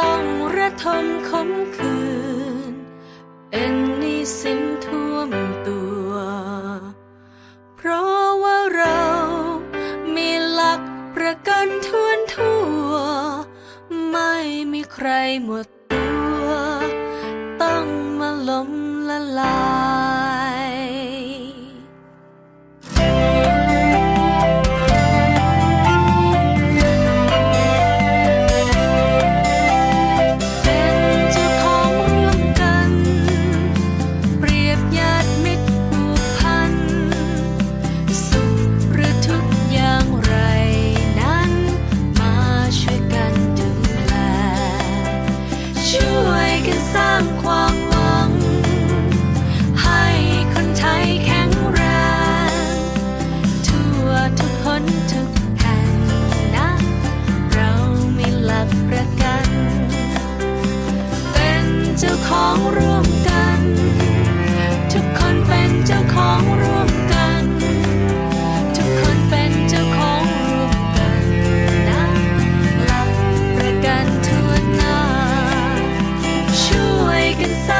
ต้องระทมขมคืนเอ็นนิสินท่วมตัว เพราะว่าเรามีหลักประกันทวนทั่ว ไม่มีใครหมด ของร่วมกัน ทุกคนเป็นเจ้าของร่วมกัน ทุกคนเป็นเจ้าของร่วมกันนะหลับประกันทั่หน้า ช่วยกันสร้าง